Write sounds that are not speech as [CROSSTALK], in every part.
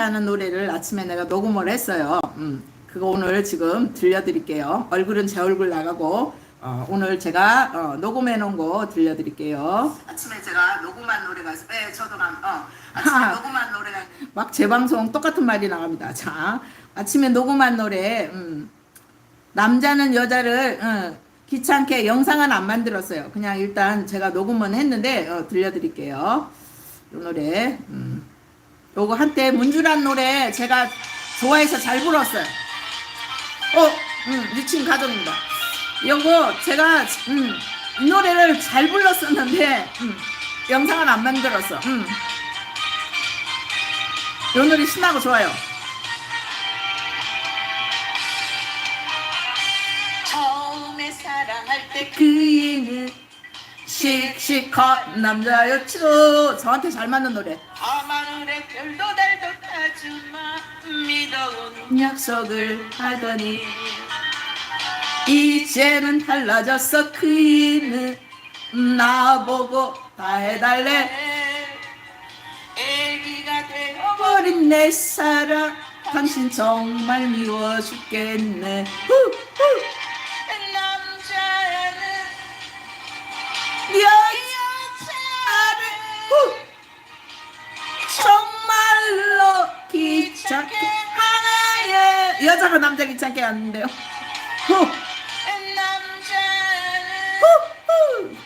하는 노래를 아침에 내가 녹음을 했어요. 음, 그거 오늘 지금 들려드릴게요. 얼굴은 제 얼굴 나가고 어, 오늘 제가 어, 녹음해 놓은 거 들려드릴게요. 아침에 제가 녹음한 노래가 있어요. 네, 저도 남, 어, 아침에 녹음한 노래가 막 재방송 똑같은 말이 나갑니다. 자, 아침에 녹음한 노래 음, 남자는 여자를 어, 귀찮게 영상은 안 만들었어요. 그냥 일단 제가 녹음은 했는데 어, 들려드릴게요. 이 노래. 음. 요거 한때 문주란 노래 제가 좋아해서 잘 불렀어요. 어, 음, 미친 가족입니다. 요거 제가 음, 이 노래를 잘 불렀었는데 음, 영상은 안 만들었어. 음. 요 노래 신나고 좋아요. 처음에 사랑할 때 그이는 씩씩한 남자였죠. 저한테 잘 맞는 노래. 밤하늘에 별도 달도 타주마 믿어온 약속을 하더니 이제는 달라졌어 그이는 나보고 다 해달래 애기가 되어버린 내 사랑 당신 정말 미워 죽겠네 후, 후. 여자가 남자 귀찮게 후, 후, 후.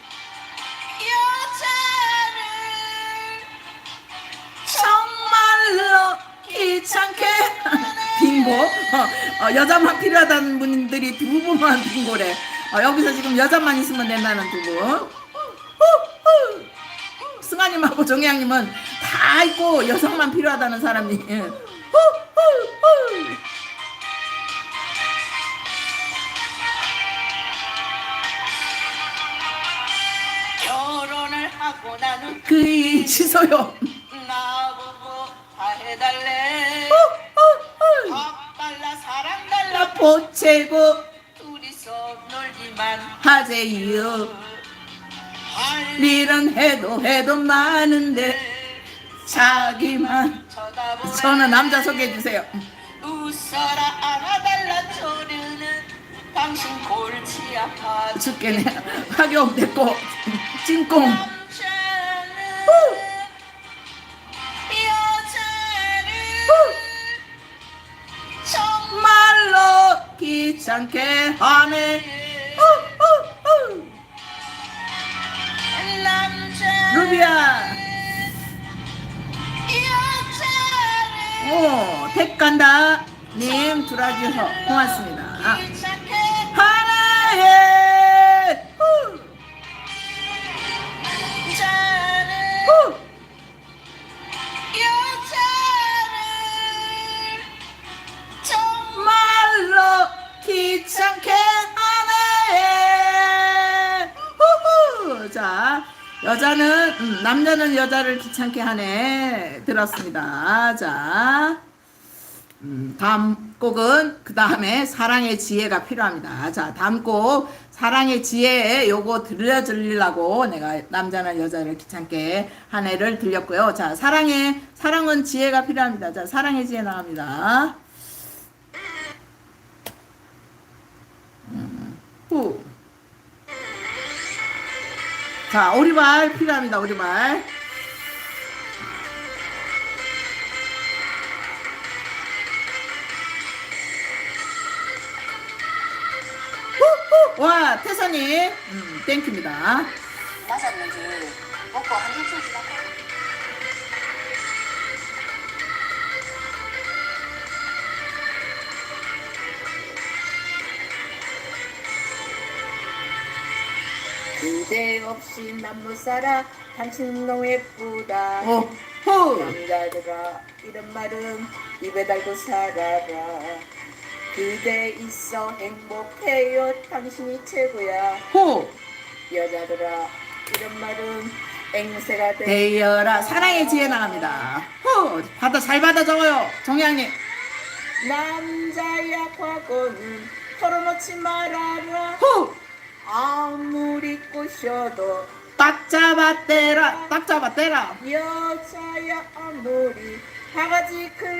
정말로 귀찮게. 빙고. 어, 어, 여자만 필요하다는 분들이 두 분만 빙고래. 어, 여기서 지금 여자만 있으면 된다는 두분. 승아님하고 정혜양님은 다 있고 여성만 필요하다는 사람이. 예. 후, 후, 후. 그이 취소요 나보고 다 해달래 후, 후, 후. 밥 달라 사랑 달라 나 보채고 둘이서 놀기만 하재요 할 일은 해도 해도 많은데 자기만 쳐다보래 저는 남자 소개해 주세요. 웃어라 안아달라 소리는 당신 골치 아파 죽겠네. [LAUGHS] 학용 됐고 찐꽁. 귀찮게 하네. 후, 후, 후. 남자 루비야. 오, 택간다. 님 들어와주셔서 고맙습니다. 귀찮게 하네. 후후. 자, 여자는 음, 남자는 여자를 귀찮게 하네. 들었습니다. 자, 음, 다음 곡은 그 다음에 사랑의 지혜가 필요합니다. 자, 다음 곡 사랑의 지혜 요거 들려드리려고 내가 남자는 여자를 귀찮게 하네를 들렸고요. 자, 사랑의 사랑은 지혜가 필요합니다. 자, 사랑의 지혜 나갑니다. 자, 오리발 필요합니다. 오리발. 와, 태선이. 음, 땡큐입니다. 맞았는지 먹고 한 일주일 지나고 그대 없이 난 못 살아 당신 너무 예쁘다 오, 후. 남자들아 이런 말은 입에 달고 살아라 그대 있어 행복해요 당신이 최고야 후. 여자들아 이런 말은 앵무새가 돼 대여라. 사랑의 지혜 나갑니다. 후. 받아, 잘 받아 적어요. 정양님. 남자야 과거는 털어놓지 말아라 후. 꼬셔도 딱 잡아 떼라. 딱 잡아 떼라. 여자야 아무리 바가지 클